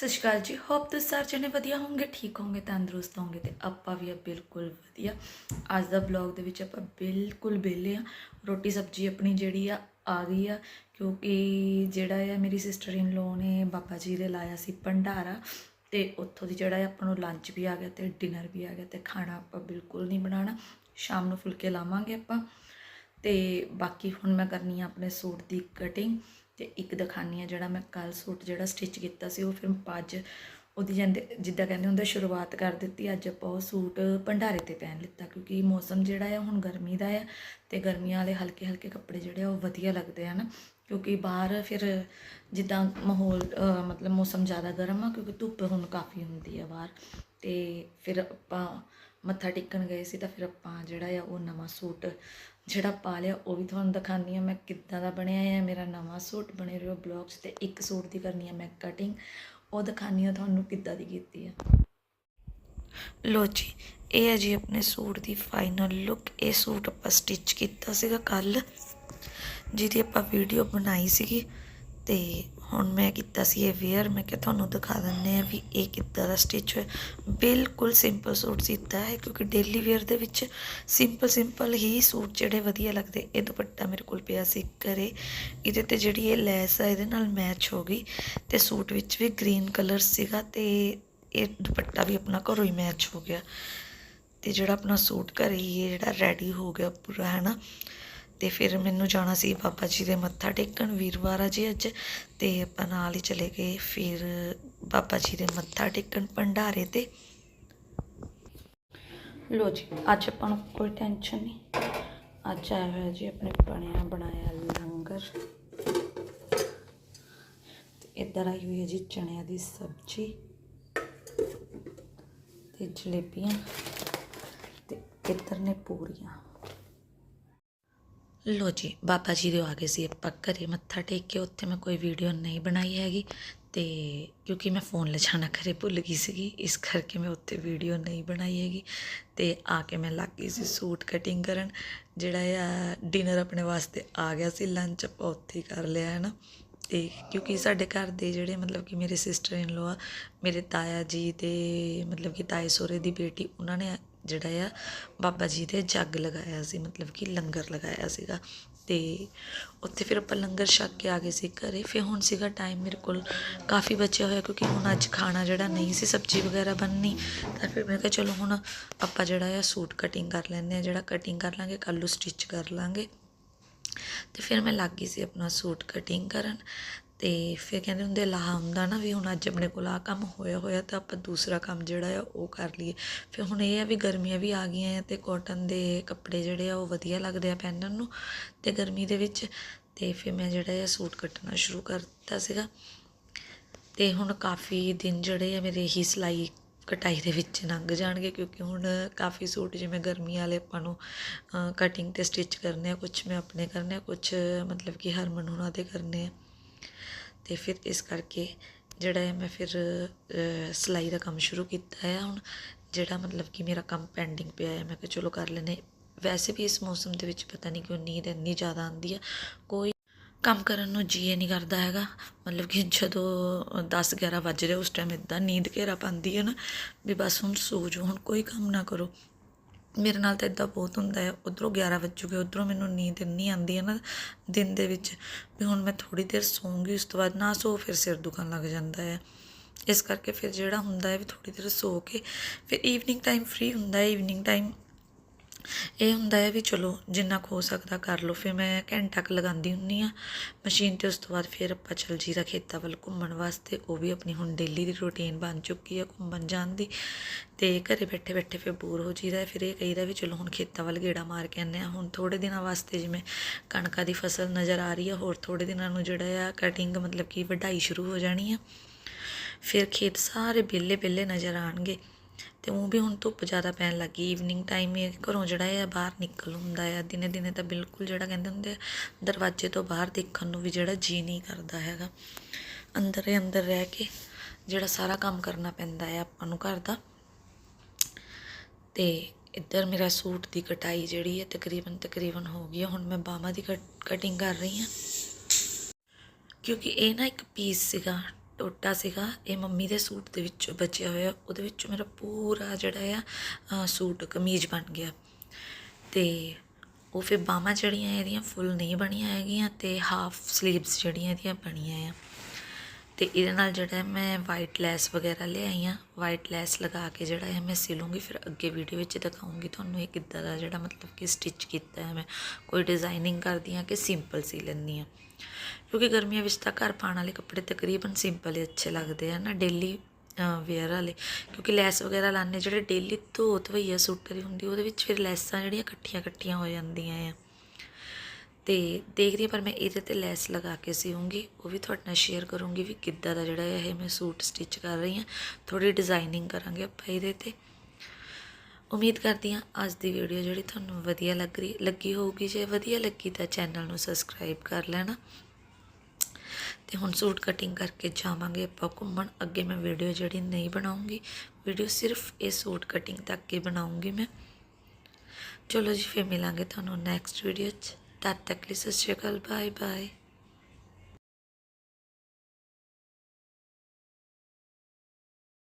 ਸਤਿ ਸ਼੍ਰੀ ਅਕਾਲ ਜੀ। ਹੋਪ ਤੁਸੀਂ ਸਾਰੇ ਜਣੇ ਵਧੀਆ ਹੋਵੋਗੇ ਠੀਕ ਹੋਵੋਗੇ ਤੰਦਰੁਸਤ ਹੋਵੋਗੇ ਤੇ ਆਪਾਂ ਵੀ ਆ ਬਿਲਕੁਲ ਵਧੀਆ। ਅੱਜ ਦਾ ਬਲੌਗ ਦੇ ਵਿੱਚ ਆਪਾਂ ਬਿਲਕੁਲ ਵਿਹਲੇ ਆ। ਰੋਟੀ ਸਬਜ਼ੀ ਆਪਣੀ ਜਿਹੜੀ ਆ ਆ ਗਈ ਆ। ਕਿਉਂਕਿ ਜਿਹੜਾ ਆ ਮੇਰੀ ਸਿਸਟਰ ਇਨ ਲੋ ਨੇ ਬਾਬਾ ਜੀ ਦੇ ਲਾਇਆ ਸੀ ਭੰਡਾਰਾ ਤੇ ਉੱਥੋਂ ਦੀ ਜਿਹੜਾ ਆ ਆਪਾਂ ਨੂੰ ਲੰਚ ਵੀ ਆ ਗਿਆ ਤੇ ਡਿਨਰ ਵੀ ਆ ਗਿਆ ਤੇ ਖਾਣਾ ਆਪਾਂ ਬਿਲਕੁਲ ਨਹੀਂ ਬਣਾਉਣਾ। ਸ਼ਾਮ ਨੂੰ ਫੁਲਕੇ ਲਾਵਾਂਗੇ ਆਪਾਂ ਤੇ ਬਾਕੀ ਹੁਣ ਮੈਂ ਕਰਨੀ ਆ ਆਪਣੇ ਸੂਟ ਦੀ ਕਟਿੰਗ ਤੇ ਇੱਕ ਦਿਖਾਨੀ ਆ ਜਿਹੜਾ ਮੈਂ ਕੱਲ ਸੂਟ ਜਿਹੜਾ ਸਟਿਚ ਕੀਤਾ ਸੀ, ਉਹ ਫਿਰ ਆਪਾਂ ਅੱਜ ਉਹਦੀ ਜਾਂਦੇ ਜਿੱਦਾਂ ਕਹਿੰਦੇ ਹੁੰਦੇ ਸ਼ੁਰੂਆਤ ਕਰ ਦਿੱਤੀ, ਅੱਜ ਆਪਾਂ ਉਹ ਸੂਟ ਭੰਡਾਰੇ ਤੇ ਪਹਿਨ ਲਿੱਤਾ, ਕਿਉਂਕਿ ਮੌਸਮ ਜਿਹੜਾ ਆ, ਹੁਣ ਗਰਮੀ ਦਾ ਆ ਤੇ ਗਰਮੀਆਂ ਵਾਲੇ ਹਲਕੇ ਹਲਕੇ ਕੱਪੜੇ ਜਿਹੜੇ ਆ, ਉਹ ਵਧੀਆ ਲੱਗਦੇ ਆ ਨਾ, ਕਿਉਂਕਿ ਬਾਹਰ ਫਿਰ ਜਿੱਦਾਂ ਮਾਹੌਲ ਮਤਲਬ ਮੌਸਮ ਜ਼ਿਆਦਾ ਗਰਮ ਆ, ਕਿਉਂਕਿ ਧੁੱਪ ਹੁਣ ਕਾਫੀ ਹੁੰਦੀ ਆ ਬਾਹਰ ਤੇ ਫਿਰ ਆਪਾਂ ਮੱਥਾ ਟੇਕਣ ਗਏ ਸੀ, ਤਾਂ ਫਿਰ ਆਪਾਂ ਜਿਹੜਾ ਆ, ਉਹ ਨਵਾਂ ਸੂਟ ਜਿਹੜਾ ਪਾ ਲਿਆ, ਉਹ ਵੀ ਤੁਹਾਨੂੰ ਦਿਖਾਉਂਦੀ ਆ ਮੈਂ ਕਿੱਦਾਂ ਦਾ ਬਣਿਆ ਹੈ ਮੇਰਾ ਨਵਾਂ ਸੂਟ ਬਣੇ ਰਹੋ ਬਲੌਗਸ ਤੇ, ਇੱਕ ਸੂਟ ਦੀ ਕਰਨੀ ਆ ਮੈਂ ਕਟਿੰਗ ਉਹ ਦਿਖਾਉਂਦੀ ਆ ਤੁਹਾਨੂੰ ਕਿੱਦਾਂ ਦੀ ਕੀਤੀ ਆ। ਲੋ ਜੀ, ਇਹ ਹੈ ਜੀ ਆਪਣੇ ਸੂਟ ਦੀ ਫਾਈਨਲ ਲੁੱਕ ਇਹ ਸੂਟ ਆਪਾਂ ਸਟਿਚ ਕੀਤਾ ਸੀਗਾ ਕੱਲ ਜਿਹਦੀ ਆਪਾਂ ਵੀਡੀਓ ਬਣਾਈ ਸੀਗੀ, ਤੇ ਹੁਣ ਮੈਂ ਕੀਤਾ ਸੀ ਇਹ ਵੇਅਰ ਮੈਂ ਕਿਹਾ ਤੁਹਾਨੂੰ ਦਿਖਾ ਦਿੰਨੇ ਆ ਵੀ ਇਹ ਕਿੱਦਾਂ ਦਾ ਸਟਿਚ ਹੋਇਆ। ਬਿਲਕੁਲ ਸਿੰਪਲ ਸੂਟ ਸੀਤਾ ਹੈ ਕਿਉਂਕਿ ਡੇਲੀ ਵੇਅਰ ਦੇ ਵਿੱਚ ਸਿੰਪਲ ਸਿੰਪਲ ਹੀ ਸੂਟ ਜਿਹੜੇ ਵਧੀਆ ਲੱਗਦੇ। ਇਹ ਦੁਪੱਟਾ ਮੇਰੇ ਕੋਲ ਪਿਆ ਸੀ ਘਰੇ। ਇਹਦੇ ਤੇ ਜਿਹੜੀ ਇਹ ਲੈਸ ਆ, ਇਹਦੇ ਨਾਲ ਮੈਚ ਹੋ ਗਈ ਤੇ ਸੂਟ ਵਿੱਚ ਵੀ ਗ੍ਰੀਨ ਕਲਰ ਸੀਗਾ ਤੇ ਇਹ ਦੁਪੱਟਾ ਵੀ ਆਪਣਾ ਘਰੋਂ ਹੀ ਮੈਚ ਹੋ ਗਿਆ। ਤੇ ਜਿਹੜਾ ਆਪਣਾ ਸੂਟ ਘਰੇ ਹੀ ਇਹ ਜਿਹੜਾ ਰੈਡੀ ਹੋ ਗਿਆ ਪੂਰਾ, ਹੈ ਨਾ? ਤੇ ਫਿਰ ਮੈਨੂੰ ਜਾਣਾ ਸੀ ਬਾਬਾ ਜੀ ਦੇ ਮੱਥਾ ਟੇਕਣ ਵੀਰਵਾਰ ਆ ਜੀ ਅੱਜ, ਤੇ ਆਪਾਂ ਨਾਲ ਹੀ ਚਲੇ ਗਏ ਫਿਰ ਬਾਬਾ ਜੀ ਦੇ ਮੱਥਾ ਟੇਕਣ ਭੰਡਾਰੇ ਤੇ। ਲੋ ਜੀ, ਅੱਜ ਆਪਾਂ ਨੂੰ ਕੋਈ ਟੈਨਸ਼ਨ ਨਹੀਂ। ਅੱਜ ਆਇਆ ਹੋਇਆ ਜੀ ਆਪਣੇ ਬਣਿਆ ਬਣਾਇਆ ਲੰਗਰ। ਤੇ ਇੱਧਰ ਆਈ ਹੋਈ ਹੈ ਜੀ ਚਣਿਆਂ ਦੀ ਸਬਜ਼ੀ ਤੇ ਜਲੇਬੀਆਂ ਤੇ ਇੱਧਰ ਨੇ ਪੂਰੀਆਂ। ਲੋ ਜੀ, ਬਾਬਾ ਜੀ ਦੇ ਆ ਗਏ ਸੀ ਆਪਾਂ ਘਰੇ। ਮੱਥਾ ਟੇਕ ਕੇ ਉੱਥੇ ਮੈਂ ਕੋਈ ਵੀਡੀਓ ਨਹੀਂ ਬਣਾਈ ਹੈਗੀ ਤੇ ਕਿਉਂਕਿ ਮੈਂ ਫੋਨ ਲਿਜਾਣਾ ਘਰੇ ਭੁੱਲ ਗਈ ਸੀਗੀ, ਇਸ ਕਰਕੇ ਮੈਂ ਉੱਥੇ ਵੀਡੀਓ ਨਹੀਂ ਬਣਾਈ ਹੈਗੀ। ਤੇ ਆ ਕੇ ਮੈਂ ਲੱਗ ਗਈ ਸੀ ਸੂਟ ਕਟਿੰਗ ਕਰਨ, ਜਿਹੜਾ ਆ ਡਿਨਰ ਆਪਣੇ ਵਾਸਤੇ ਆ ਗਿਆ ਸੀ ਲੰਚ ਆਪਾਂ ਉੱਥੇ ਹੀ ਕਰ ਲਿਆ ਹੈ ਨਾ ਤੇ ਕਿਉਂਕਿ ਸਾਡੇ ਘਰ ਦੇ ਜਿਹੜੇ ਮਤਲਬ ਕਿ ਮੇਰੇ ਸਿਸਟਰ ਇਨ ਲੋ ਆ, ਮੇਰੇ ਤਾਇਆ ਜੀ ਤੇ ਮਤਲਬ ਕਿ ਤਾਏ ਸੋਰੇ ਦੀ ਬੇਟੀ, ਉਹਨਾਂ ਨੇ ਜਿਹੜਾ ਆ, ਬਾਬਾ ਜੀ ਦੇ ਜੱਗ ਲਗਾਇਆ ਸੀ, ਮਤਲਬ ਕਿ ਲੰਗਰ ਲਗਾਇਆ ਸੀਗਾ। ਤੇ ਉੱਥੇ ਫਿਰ ਆਪਾਂ ਲੰਗਰ ਛਕ ਕੇ ਆ ਗਏ ਸੀ ਘਰੇ। ਫਿਰ ਹੁਣ ਸੀਗਾ ਟਾਈਮ ਮੇਰੇ ਕੋਲ ਕਾਫੀ ਬਚਿਆ ਹੋਇਆ, ਕਿਉਂਕਿ ਹੁਣ ਅੱਜ ਖਾਣਾ ਜਿਹੜਾ ਨਹੀਂ ਸੀ, ਸਬਜ਼ੀ ਵਗੈਰਾ ਬਣਨੀ, ਤਾਂ ਫਿਰ ਮੈਂ ਕਿਹਾ ਚਲੋ ਹੁਣ ਆਪਾਂ ਜਿਹੜਾ ਆ ਸੂਟ ਕਟਿੰਗ ਕਰ ਲੈਂਦੇ ਆ ਜਿਹੜਾ ਕਟਿੰਗ ਕਰ ਲਾਂਗੇ, ਕੱਲ੍ਹ ਨੂੰ ਸਟਿਚ ਕਰ ਲਾਂਗੇ। ਤੇ ਫਿਰ ਮੈਂ ਲੱਗ ਗਈ ਸੀ ਆਪਣਾ ਸੂਟ ਕਟਿੰਗ ਕਰਨ। ਅਤੇ ਫਿਰ ਕਹਿੰਦੇ ਹੁੰਦੇ ਲਾਹਾ ਹੁੰਦਾ ਨਾ ਵੀ ਹੁਣ ਅੱਜ ਆਪਣੇ ਕੋਲ ਆਹ ਕੰਮ ਹੋਇਆ ਹੋਇਆ ਤਾਂ ਆਪਾਂ ਦੂਸਰਾ ਕੰਮ ਜਿਹੜਾ ਆ ਉਹ ਕਰ ਲਈਏ। ਫਿਰ ਹੁਣ ਇਹ ਆ ਵੀ ਗਰਮੀਆਂ ਵੀ ਆ ਗਈਆਂ ਆ ਤੇ ਕਾਟਨ ਦੇ ਕੱਪੜੇ ਜਿਹੜੇ ਆ ਉਹ ਵਧੀਆ ਲੱਗਦੇ ਆ ਪਹਿਨਣ ਨੂੰ ਅਤੇ ਗਰਮੀ ਦੇ ਵਿੱਚ। ਅਤੇ ਫਿਰ ਮੈਂ ਜਿਹੜਾ ਆ ਸੂਟ ਕੱਟਣਾ ਸ਼ੁਰੂ ਕਰ ਦਿੱਤਾ ਸੀਗਾ। ਅਤੇ ਹੁਣ ਕਾਫੀ ਦਿਨ ਜਿਹੜੇ ਆ ਮੇਰੇ ਹੀ ਸਿਲਾਈ ਕਟਾਈ ਦੇ ਵਿੱਚ ਲੰਘ ਜਾਣਗੇ ਕਿਉਂਕਿ ਹੁਣ ਕਾਫੀ ਸੂਟ ਜਿਵੇਂ ਗਰਮੀ ਵਾਲੇ ਆਪਾਂ ਨੂੰ ਕਟਿੰਗ ਤੇ ਸਟਿਚ ਕਰਨੇ ਆ ਕੁਝ ਮੈਂ ਆਪਣੇ ਕਰਨੇ ਆ ਕੁਝ ਮਤਲਬ ਕਿ ਹਰਮਨ ਹੁਣਾਂ ਦੇ ਕਰਨੇ ਆ। ਤੇ ਫਿਰ ਇਸ ਕਰਕੇ ਜਿਹੜਾ ਹੈ ਮੈਂ ਫਿਰ ਸਿਲਾਈ ਦਾ ਕੰਮ ਸ਼ੁਰੂ ਕੀਤਾ ਹੈ। ਹੁਣ ਜਿਹੜਾ ਮਤਲਬ ਕਿ ਮੇਰਾ ਕੰਮ ਪੈਂਡਿੰਗ ਪਿਆ ਹੈ, ਮੈਂ ਕਿਹਾ ਚਲੋ ਕਰ ਲੈਨੇ ਵੈਸੇ ਵੀ ਇਸ ਮੌਸਮ ਦੇ ਵਿੱਚ ਪਤਾ ਨਹੀਂ ਕਿਉਂ ਨੀਂਦ ਇੰਨੀ ਜ਼ਿਆਦਾ ਆਉਂਦੀ ਆ। ਕੋਈ ਕੰਮ ਕਰਨ ਨੂੰ ਜੀਏ ਨਹੀਂ ਕਰਦਾ ਹੈਗਾ। ਮਤਲਬ ਕਿ ਜਦੋਂ 10 11 ਵੱਜ ਰਹੇ, ਉਸ ਟਾਈਮ ਇਦਾਂ ਨੀਂਦ ਘੇਰਾ ਪਾਉਂਦੀ ਹੈ ਨਾ ਵੀ ਬਸ ਹੁਣ ਸੋ ਜਾਓ, ਹੁਣ ਕੋਈ ਕੰਮ ਨਾ ਕਰੋ। ਮੇਰੇ ਨਾਲ ਤਾਂ ਇਦਾਂ ਬਹੁਤ ਹੁੰਦਾ ਹੈ, ਉਧਰੋਂ 11 ਵੱਜੂਗੇ ਉਧਰੋਂ ਮੈਨੂੰ ਨੀਂਦ ਇੰਨੀ ਆਉਂਦੀ ਹੈ ਨਾ ਦਿਨ ਦੇ ਵਿੱਚ ਵੀ ਹੁਣ ਮੈਂ ਥੋੜੀ ਦੇਰ ਸੌਂਗੀ, ਉਸ ਤੋਂ ਬਾਅਦ ਨਾ ਸੋ ਫਿਰ ਸਿਰ ਦੁਖਣ ਲੱਗ ਜਾਂਦਾ ਹੈ। ਇਸ ਕਰਕੇ ਫਿਰ ਜਿਹੜਾ ਹੁੰਦਾ ਹੈ ਵੀ ਥੋੜੀ ਦੇਰ ਸੋ ਕੇ ਫਿਰ ਈਵਨਿੰਗ ਟਾਈਮ ਫ੍ਰੀ ਹੁੰਦਾ ਹੈ ਈਵਨਿੰਗ ਟਾਈਮ ਇਹ ਹੁੰਦਾ ਹੈ ਵੀ ਚਲੋ ਜਿੰਨਾ ਕੁ ਹੋ ਸਕਦਾ ਕਰ ਲਓ, ਫਿਰ ਮੈਂ ਘੰਟਾ ਕੁ ਲਗਾਉਂਦੀ ਹੁੰਨੀ ਆ ਮਸ਼ੀਨ ਤੇ ਉਸ ਤੋਂ ਬਾਅਦ ਫਿਰ ਆਪਾਂ ਚਲ ਜੀਦਾ ਖੇਤਾਂ ਵੱਲ ਘੁੰਮਣ ਵਾਸਤੇ, ਉਹ ਵੀ ਆਪਣੀ ਹੁਣ ਡੇਲੀ ਦੀ ਰੁਟੀਨ ਬਣ ਚੁੱਕੀ ਆ ਘੁੰਮਣ ਜਾਣ ਦੀ। ਤੇ ਘਰੇ ਬੈਠੇ ਬੈਠੇ ਫਿਰ ਬੋਰ ਹੋ ਜੀਦਾ ਫਿਰ ਇਹ ਕਹੀਦਾ ਵੀ ਚਲੋ ਹੁਣ ਖੇਤਾਂ ਵੱਲ ਗੇੜਾ ਮਾਰ ਕੇ ਆਉਂਦੇ ਆ ਹੁਣ ਥੋੜੇ ਦਿਨਾਂ ਵਾਸਤੇ ਜਿਵੇਂ ਕਣਕਾਂ ਦੀ ਫਸਲ ਨਜ਼ਰ ਆ ਰਹੀ ਆ, ਹੋਰ ਥੋੜੇ ਦਿਨਾਂ ਨੂੰ ਜਿਹੜਾ ਆ ਕਟਿੰਗ ਮਤਲਬ ਕਿ ਵਢਾਈ ਸ਼ੁਰੂ ਹੋ ਜਾਣੀ ਆ। ਫਿਰ ਖੇਤ ਸਾਰੇ ਬੇਲੇ ਬੇਲੇ ਨਜ਼ਰ ਆਣਗੇ ਤੇ ਉਹ ਵੀ ਹੁਣ ਧੁੱਪ ਜ਼ਿਆਦਾ ਪੈਣ ਲੱਗੀ ਈਵਨਿੰਗ ਟਾਈਮ ਇਹ ਘਰੋਂ ਜਿਹੜਾ ਹੈ ਬਾਹਰ ਨਿਕਲ ਹੁੰਦਾ ਆ ਦਿਨੇ ਦਿਨੇ ਤਾਂ ਬਿਲਕੁਲ ਜਿਹੜਾ ਕਹਿੰਦੇ ਹੁੰਦੇ ਆ, ਦਰਵਾਜ਼ੇ ਤੋਂ ਬਾਹਰ ਦੇਖਣ ਨੂੰ ਵੀ ਜਿਹੜਾ ਜੀ ਨਹੀਂ ਕਰਦਾ ਹੈਗਾ। ਅੰਦਰ ਹੀ ਅੰਦਰ ਰਹਿ ਕੇ ਜਿਹੜਾ ਸਾਰਾ ਕੰਮ ਕਰਨਾ ਪੈਂਦਾ ਹੈ ਆਪਾਂ ਨੂੰ ਘਰ ਦਾ। ਤੇ ਇੱਧਰ ਮੇਰਾ ਸੂਟ ਦੀ ਕਟਾਈ ਜਿਹੜੀ ਹੈ ਤਕਰੀਬਨ ਤਕਰੀਬਨ ਹੋ ਗਈ ਹੈ ਹੁਣ ਮੈਂ ਬਾਹਾਂ ਦੀ ਕਟਿੰਗ ਕਰ ਰਹੀ ਹਾਂ ਕਿਉਂਕਿ ਇਹ ਨਾ ਇੱਕ ਪੀਸ ਸੀਗਾ ਟੋਟਾ ਸੀਗਾ, ਇਹ ਮੰਮੀ ਦੇ ਸੂਟ ਦੇ ਵਿੱਚੋਂ ਬਚਿਆ ਹੋਇਆ, ਉਹਦੇ ਵਿੱਚੋਂ ਮੇਰਾ ਪੂਰਾ ਜਿਹੜਾ ਆ ਸੂਟ ਕਮੀਜ਼ ਬਣ ਗਿਆ। ਤੇ ਉਹ ਫਿਰ ਬਾਹਾਂ ਜਿਹੜੀਆਂ ਇਹਦੀਆਂ ਫੁੱਲ ਨਹੀਂ ਬਣੀਆਂ ਹੈਗੀਆਂ ਤੇ ਹਾਫ ਸਲੀਵਸ ਜਿਹੜੀਆਂ ਇਹਦੀਆਂ ਬਣੀਆਂ ਆ। ਤੇ ਇਹਦੇ ਨਾਲ ਜਿਹੜਾ ਮੈਂ ਵਾਈਟ ਲੈਸ ਵਗੈਰਾ ਲਿਆਈ ਆ। ਵਾਈਟ ਲੈਸ ਲਗਾ ਕੇ ਜਿਹੜਾ ਹੈ ਮੈਂ ਸਿਲੂੰਗੀ ਫਿਰ ਅੱਗੇ ਵੀਡੀਓ ਵਿੱਚ ਦਿਖਾਉਂਗੀ ਤੁਹਾਨੂੰ ਇਹ ਕਿੱਦਾਂ ਦਾ ਜਿਹੜਾ ਮਤਲਬ ਕਿ ਸਟਿਚ ਕੀਤਾ ਹੈ ਮੈਂ। ਕੋਈ ਡਿਜ਼ਾਈਨਿੰਗ ਕਰਦੀ ਆ ਕਿ ਸਿੰਪਲ ਸੀ ਲੈਂਦੀ ਆ। ਕਿਉਂਕਿ ਗਰਮੀਆਂ ਵਿੱਚ ਤਾਂ ਘਰ ਪਾਉਣ ਵਾਲੇ ਕੱਪੜੇ ਤਕਰੀਬਨ ਸਿੰਪਲ ਹੀ ਅੱਛੇ ਲੱਗਦੇ ਆ ਨਾ ਡੇਲੀ ਵੇਅਰ ਵਾਲੇ। ਕਿਉਂਕਿ ਲੈਸ ਵਗੈਰਾ ਲਾਣੇ ਜਿਹੜੇ ਡੇਲੀ ਧੋ ਵਈਆ ਸੂਟਰ ਹੀ ਹੁੰਦੀ ਉਹਦੇ ਵਿੱਚ ਫਿਰ ਲੈਸਾਂ ਜਿਹੜੀਆਂ ਇਕੱਠੀਆਂ ਇਕੱਠੀਆਂ ਹੋ ਜਾਂਦੀਆਂ ਆ। ਤੇ ਦੇਖਦੀ ਹਾਂ, ਪਰ ਮੈਂ ਇਹਦੇ ਤੇ ਲੈਸ ਲਗਾ ਕੇ ਸਿਉਂਗੀ ਉਹ ਵੀ ਤੁਹਾਡੇ ਨਾਲ ਸ਼ੇਅਰ ਕਰੂੰਗੀ ਵੀ ਕਿੱਦਾਂ ਦਾ ਜਿਹੜਾ ਇਹ ਮੈਂ ਸੂਟ ਸਟਿਚ ਕਰ ਰਹੀ ਹਾਂ। ਥੋੜੀ ਡਿਜ਼ਾਈਨਿੰਗ ਕਰਾਂਗੇ ਆਪਾਂ ਇਹਦੇ ਤੇ। ਉਮੀਦ ਕਰਦੀ ਹਾਂ, ਅੱਜ ਦੀ ਵੀਡੀਓ ਜਿਹੜੀ ਤੁਹਾਨੂੰ ਵਧੀਆ ਲੱਗ ਰਹੀ, ਲੱਗੀ ਹੋਊਗੀ। ਜੇ ਵਧੀਆ ਲੱਗੀ ਤਾਂ ਚੈਨਲ ਨੂੰ ਸਬਸਕ੍ਰਾਈਬ ਕਰ ਲੈਣਾ। ਤੇ ਹੁਣ ਸੂਟ ਕਟਿੰਗ ਕਰਕੇ ਜਾਵਾਂਗੇ ਆਪਾਂ ਘੁੰਮਣ। ਅੱਗੇ ਮੈਂ ਵੀਡੀਓ ਜਿਹੜੀ ਨਹੀਂ ਬਣਾਉਂਗੀ ਵੀਡੀਓ ਸਿਰਫ ਇਹ ਸੂਟ ਕਟਿੰਗ ਤੱਕ ਹੀ ਬਣਾਉਂਗੀ ਮੈਂ। ਚਲੋ ਜੀ, ਫਿਰ ਮਿਲਾਂਗੇ ਤੁਹਾਨੂੰ ਨੈਕਸਟ ਵੀਡੀਓ 'ਚ। ਤਦ ਤੱਕ ਲਈ ਸਤਿ ਸ਼੍ਰੀ ਅਕਾਲ ਬਾਏ ਬਾਏ